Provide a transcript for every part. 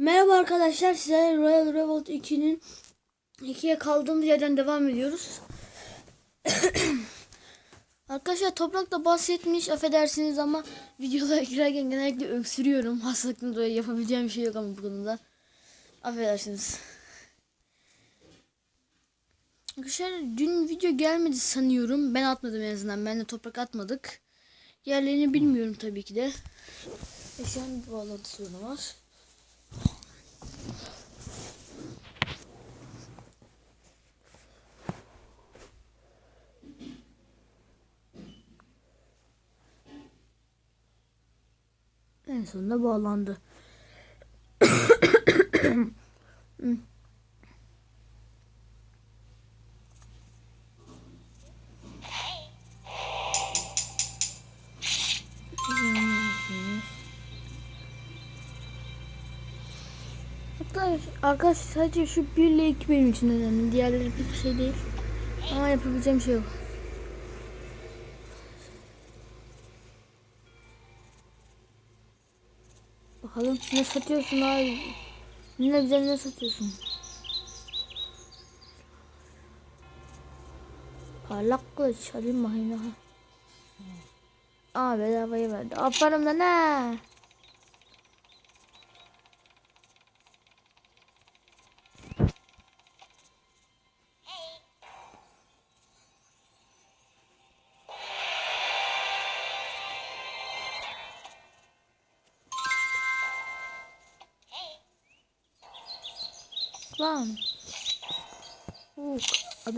Merhaba arkadaşlar size Royal Revolt 2'nin 2'ye kaldığımız yerden devam ediyoruz. arkadaşlar toprak da bahsetmiş affedersiniz ama videolara girerken genellikle öksürüyorum. Hastalıktan dolayı yapabileceğim bir şey yok ama bu konuda. Affedersiniz. Arkadaşlar dün video gelmedi sanıyorum. Ben atmadım en azından. Ben de toprak atmadık. Yerlerini bilmiyorum tabii ki de. E şu an bir bağlantı sorunu var. En sonunda bağlandı. arkadaşlar sadece şu 1 ile 2 benim için önemli. Diğerleri bir şey değil. Ama yapabileceğim şey yok. Bakalım ne satıyorsun abi? Ne güzel ne satıyorsun? Parlak kılıç alayım bakayım daha. Aa bedavaya verdi. Aferin de ne?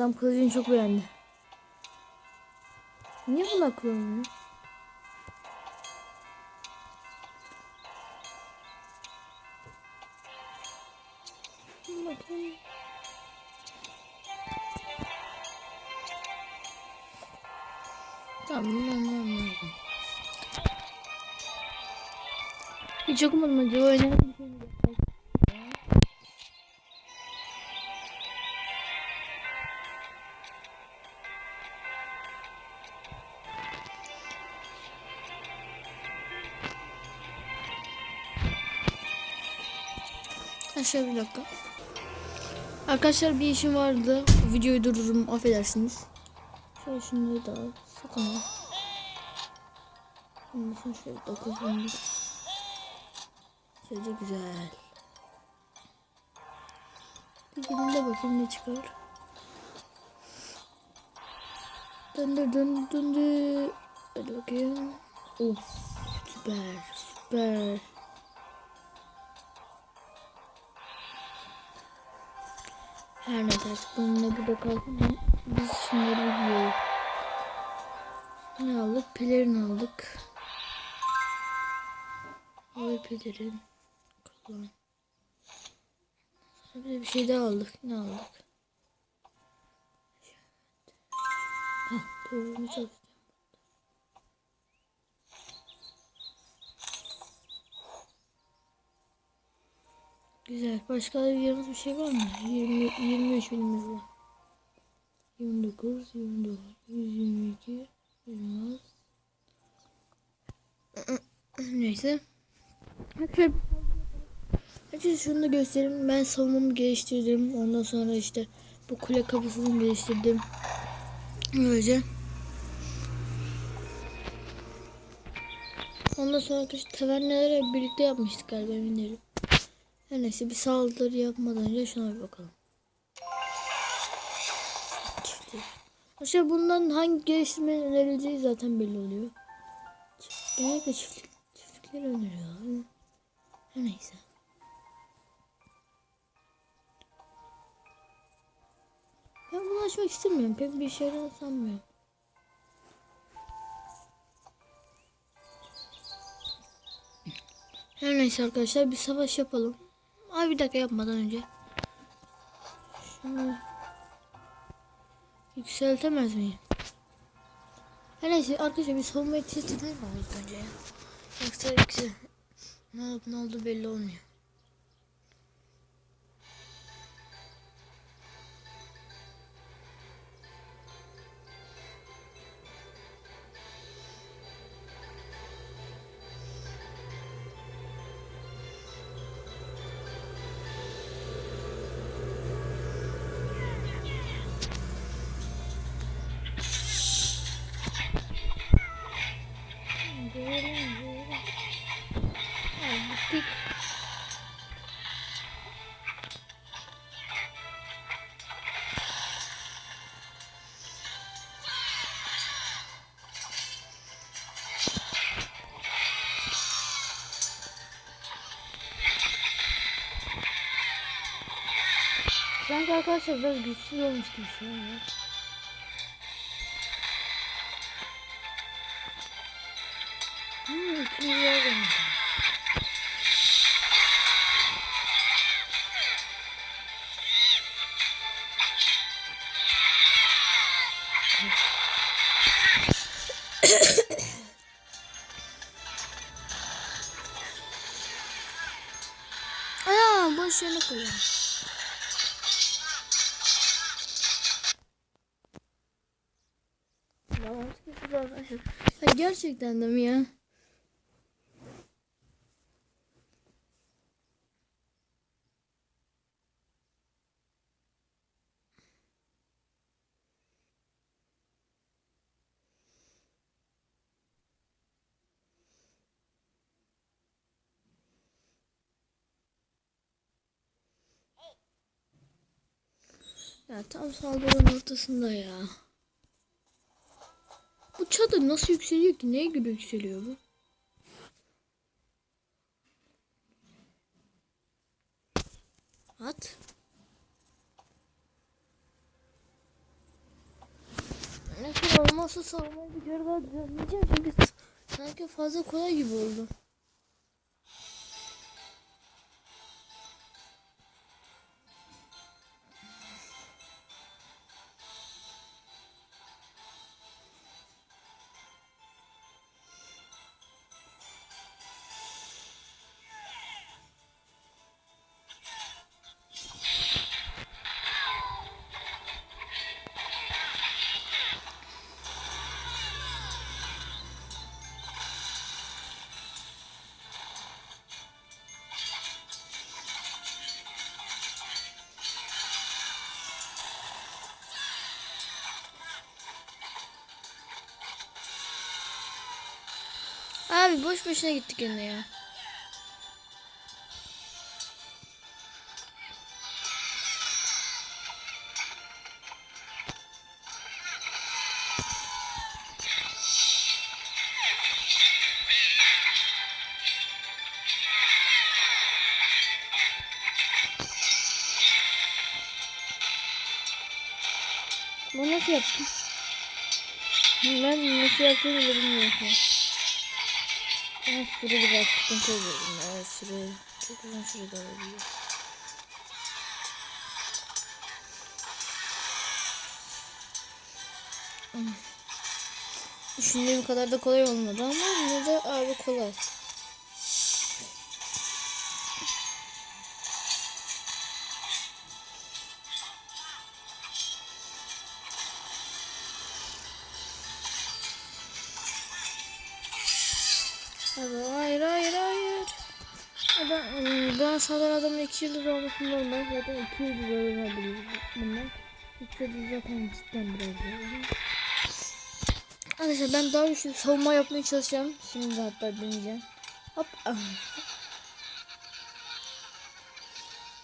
Adam kılıcını çok beğendi. Niye buna kullanıyor? Bakayım. Tamam, tamam. Hiç okumadım acaba önemli Arkadaşlar bir dakika. Arkadaşlar bir işim vardı. Videoyu durdururum affedersiniz. Şöyle şunları da. Sakın şunu şöyle dokuzun. Şöyle güzel. Bir gidin de bakayım ne çıkar. Döndür döndür döndür. Hadi bakayım. Of süper süper. Her neyse bununla burada kalsın. Biz şimdi gidiyoruz. Ne aldık? Pelerin aldık. Ağır pelerin. Kalan. Sonra bir bir şey daha aldık. Ne aldık? Hah, doğru çalışacağım. Güzel. Başka bir yanımız bir şey var mı? 20, 23 binimiz var. 29, 29, 122, 26. Neyse. Arkadaşlar şunu da göstereyim. Ben savunmamı geliştirdim. Ondan sonra işte bu kule kapısını geliştirdim. Böylece. Ondan sonra arkadaşlar tavernelere birlikte yapmıştık galiba emin değilim. Her neyse bir saldırı yapmadan önce şuna bir bakalım. Çiftlik. Arkadaşlar bundan hangi geliştirmenin önerileceği zaten belli oluyor. Genellikle çiftlik, çiftlikleri öneriyor. Her neyse. Ben bunu açmak istemiyorum. Pek bir yarar sanmıyorum. Her neyse arkadaşlar bir savaş yapalım. Ay bir dakika yapmadan önce. Şunu yükseltemez miyim? Her neyse arkadaşlar bir savunma edelim mi ilk önce ya? Yoksa yüksel... Ne ne oldu belli olmuyor. Sanki arkadaşlar biraz güçsüz olmuş gibi şu an ya. Hmm, ikinci yer denedim. Aa, boş yerine koyuyorum. Mantıksız arkadaşlar. Ya gerçekten de mi ya? Ya tam saldırının ortasında ya. Bu çadır nasıl yükseliyor ki? Neye göre yükseliyor bu? At. Ne kadar olmazsa savunmayı bir kere daha düzenleyeceğim çünkü sanki fazla kolay gibi oldu. Abi boş boşuna gittik yine ya. Bu nasıl yaptım? Ben nasıl yaptığımı bile bilmiyorum. Ben süre biraz sıkıntı oluyorum. Evet süre. Çok uzun sürede olabiliyor. Hmm. Düşündüğüm kadar da kolay olmadı ama yine de abi kolay. Ben, sallan adamın 2 yıldır olması normal. Zaten 2 yıldır olabilir bundan. Hiç de zaten cidden biraz. Arkadaşlar ben daha güçlü savunma yapmaya çalışacağım. Şimdi hatta deneyeceğim. Hop.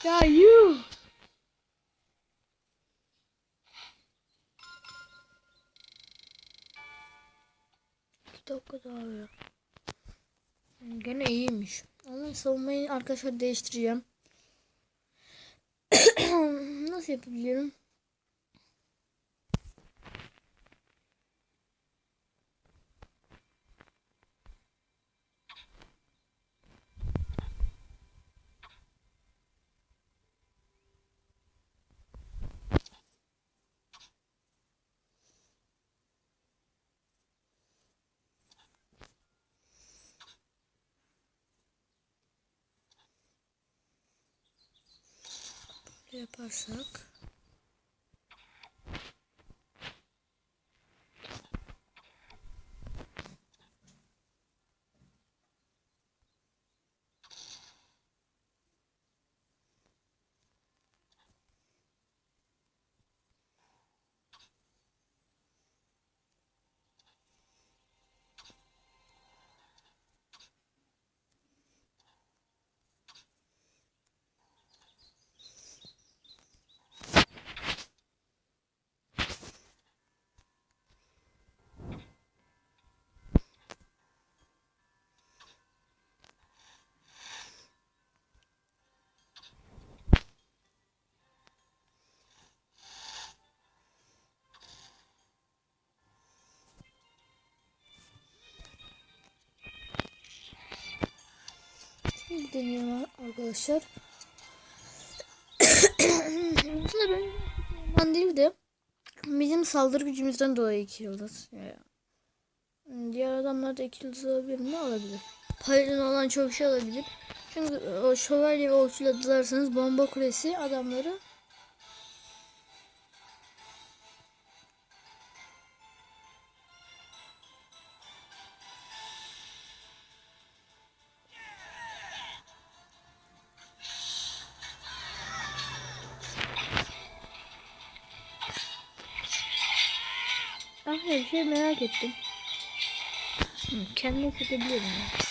Ya yuh. İki dakika daha ya. Gene iyiymiş. Ama savunmayı arkadaşlar değiştireceğim. Nasıl yapabilirim? Yaparsak. Bir deneyelim arkadaşlar. Ben değil de bizim saldırı gücümüzden dolayı iki yıldız. Diğer adamlar da iki yıldız alabilir mi? Alabilir. Paladin olan çok şey alabilir. Çünkü o şövalye ve okçuyla dalarsanız bomba kulesi adamları Hı, seçebiliyorum ya.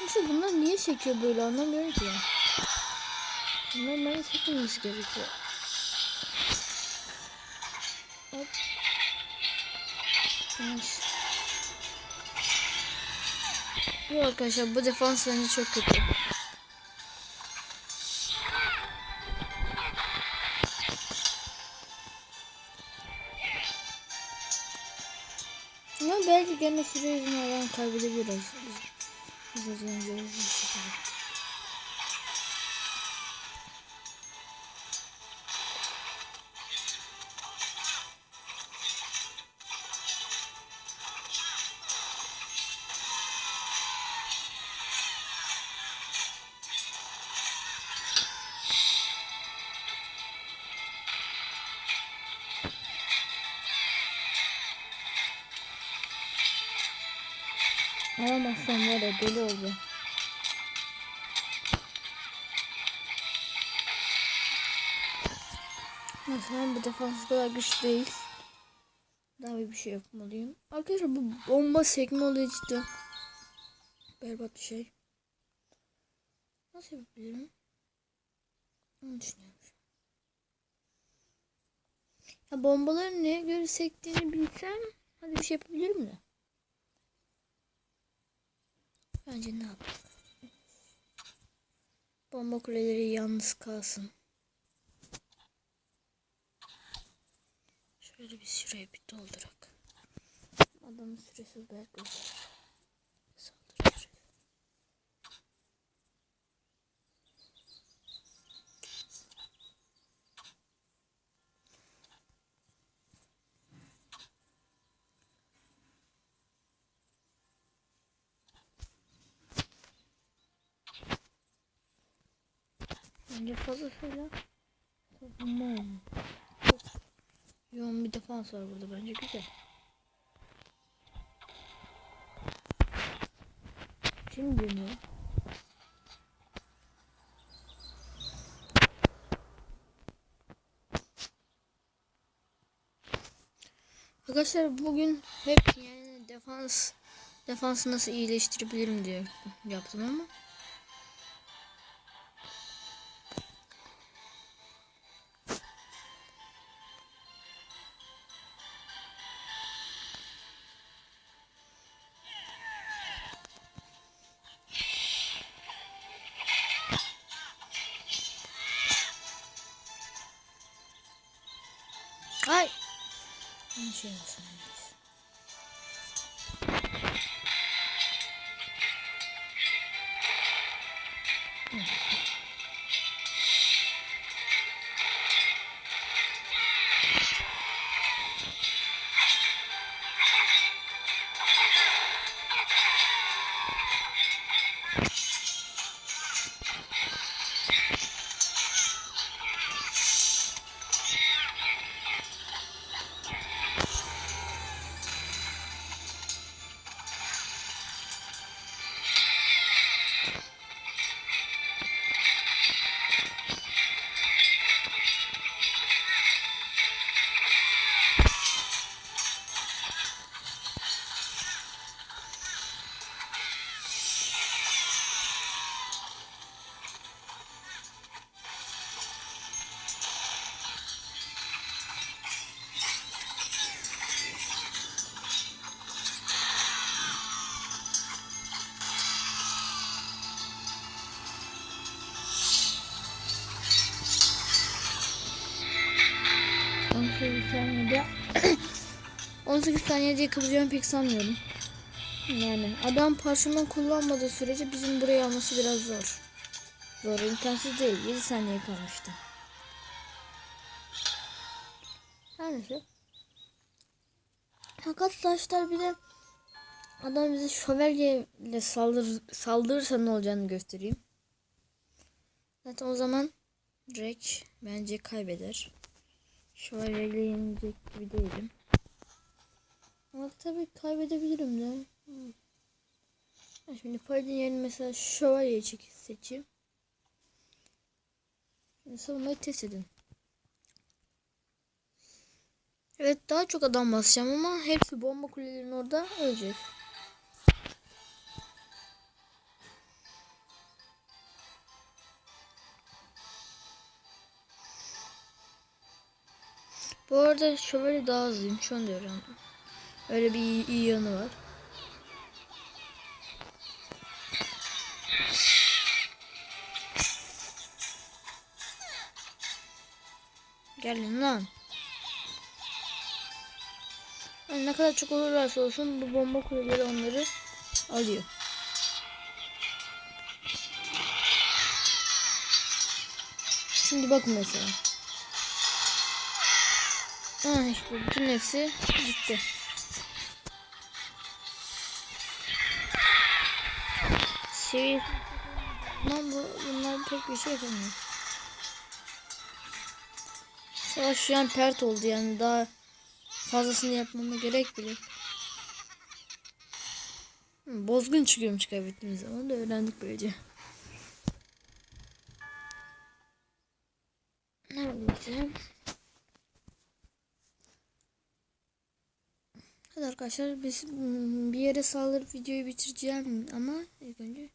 Yoksa bunlar niye çekiyor böyle anlamıyorum ki. Bunlar bana çekilmesi gerekiyor. Yok arkadaşlar bu defans bence çok kötü. Ama belki gene süre yüzünden kaybedebiliriz. Biz o zaman deli olacağım. Mesela bu defans kadar güçlü değil. Daha bir şey yapmalıyım. Arkadaşlar bu bomba sekme oluyor cidden. Berbat bir şey. Nasıl yapabilirim? Onu düşünüyorum. Ya bombaların neye göre sektiğini bilsem hadi bir şey yapabilirim de. Bence ne yapalım? Bomba kuleleri yalnız kalsın. Şöyle bir şuraya bir doldurak. Adamın süresi belki uzar. Saldırı süresi. Bence fazlasıyla savunma olmuş. Yoğun bir defans var burada bence güzel. Kim dönüyor? Arkadaşlar bugün hep yani defans defansı nasıl iyileştirebilirim diye yaptım ama saniyede yakalayacağımı pek sanmıyorum. Yani adam parşömen kullanmadığı sürece bizim burayı alması biraz zor. Zor imkansız değil. 7 saniye kalmıştı. Her neyse. Arkadaşlar bir de adam bize şövalyeyle saldır, saldırırsa ne olacağını göstereyim. Zaten o zaman direkt bence kaybeder. Şövalyeyle yenilecek gibi değilim. Ama tabii kaybedebilirim de. Hmm. Şimdi Paladin yerine mesela şövalyeyi çek seçeyim. Şimdi savunmayı test edin. Evet daha çok adam basacağım ama hepsi bomba kulelerinin orada ölecek. Bu arada şövalye daha hızlıyım. Şu anda öğrendim. Öyle bir iyi, iyi yanı var. Gelin lan. Yani ne kadar çok olurlarsa olsun bu bomba kuleleri onları alıyor. Şimdi bakın mesela. Ha işte bütün hepsi gitti. Seviye Lan bu bunlar pek bir şey yapamıyor. Savaş şu an pert oldu yani daha fazlasını yapmama gerek bile. Bozgun çıkıyormuş kaybettiğimiz zaman da öğrendik böylece. Neredeyse. Hadi arkadaşlar biz bir yere saldırıp videoyu bitireceğim ama ilk önce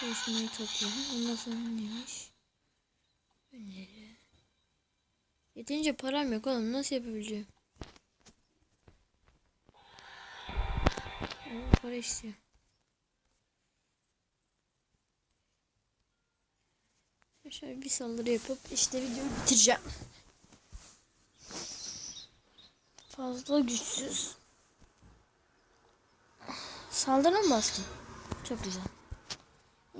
görüşmeyi toplayalım. Ondan sonra neymiş? Öneri. Yeterince param yok oğlum nasıl yapabileceğim? Oo, para istiyor. Şöyle bir saldırı yapıp işte videoyu bitireceğim. Fazla güçsüz. Saldırı mı bastım? Çok güzel.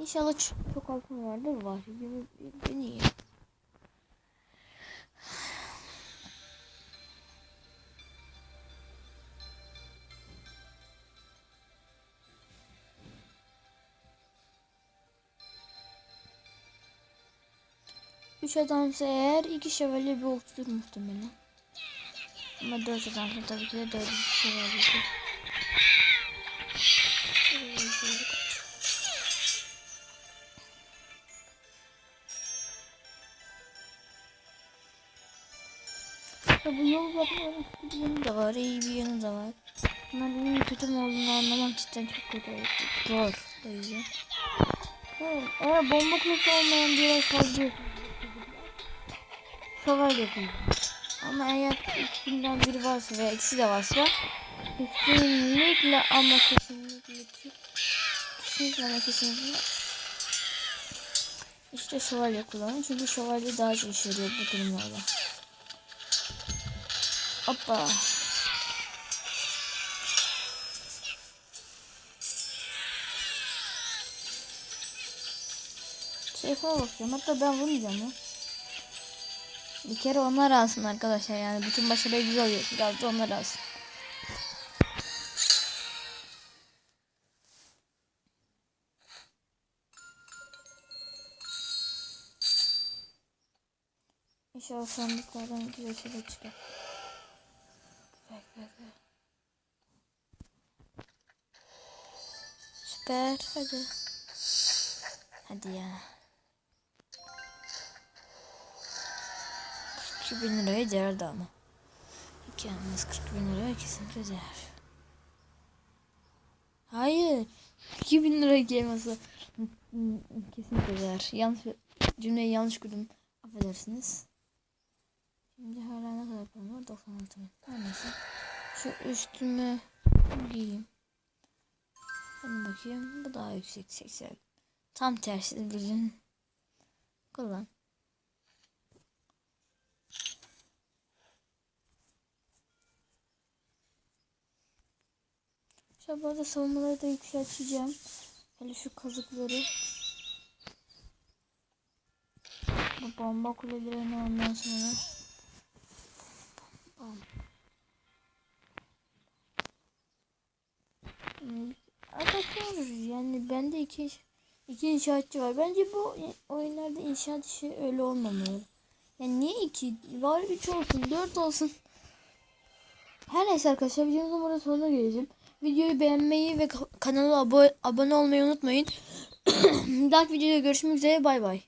İnşallah çok, çok altın vardır. Var. Gibi beni iyi. Üç adamsa eğer iki şövalye bir okçudur muhtemelen. Ama dört adamsa tabii ki de dört şövalye. Ya bu yol yapmanın kötü bir yanı da var, iyi bir yanı da var. Bunların iyi kötü mü olduğunu anlamak cidden çok kötü. Zor. O yüzden. Evet, eğer bomba kulesi olmayan bir yere saldırıyorsanız şövalye yapın. Ama eğer ikisinden biri varsa veya ikisi de varsa kesinlikle ama kesinlikle kesinlikle ama kesinlikle işte şövalye kullanın çünkü şövalye daha çok işe yarıyor bu durumlarda. Hoppa. Telefona bakıyorum. Hatta ben vurmayacağım ya. Bir kere onlar alsın arkadaşlar yani. Bütün başarıyı biz alıyoruz. Biraz da onlar alsın. İnşallah sandıklardan güzel şeyler çıkar. Süper hadi. Hadi ya. 42 bin liraya değerdi ama. Yalnız 40 bin liraya kesinlikle değer. Hayır. 2 bin liraya gelmesi kesinlikle değer. Yanlış cümleyi yanlış kurdum. Affedersiniz. Şimdi hala ne kadar param var? 96 bin. Her neyse. Şu üstüme giyeyim. Hadi bakayım. Bu daha yüksek 80. Tam tersi bilin. Kullan. Şu bu arada savunmaları da yükselteceğim. Hele şu kazıkları. Bu bomba kulelerini ondan sonra. Bam. Hmm. Yani bende iki iki inşaatçı var. Bence bu oyunlarda inşaat işi öyle olmamalı. Yani niye iki? Var üç olsun, dört olsun. Her neyse arkadaşlar videomuzun burada sonuna geleceğim. Videoyu beğenmeyi ve ka- kanala abo- abone olmayı unutmayın. Dahaki videoda görüşmek üzere bay bay.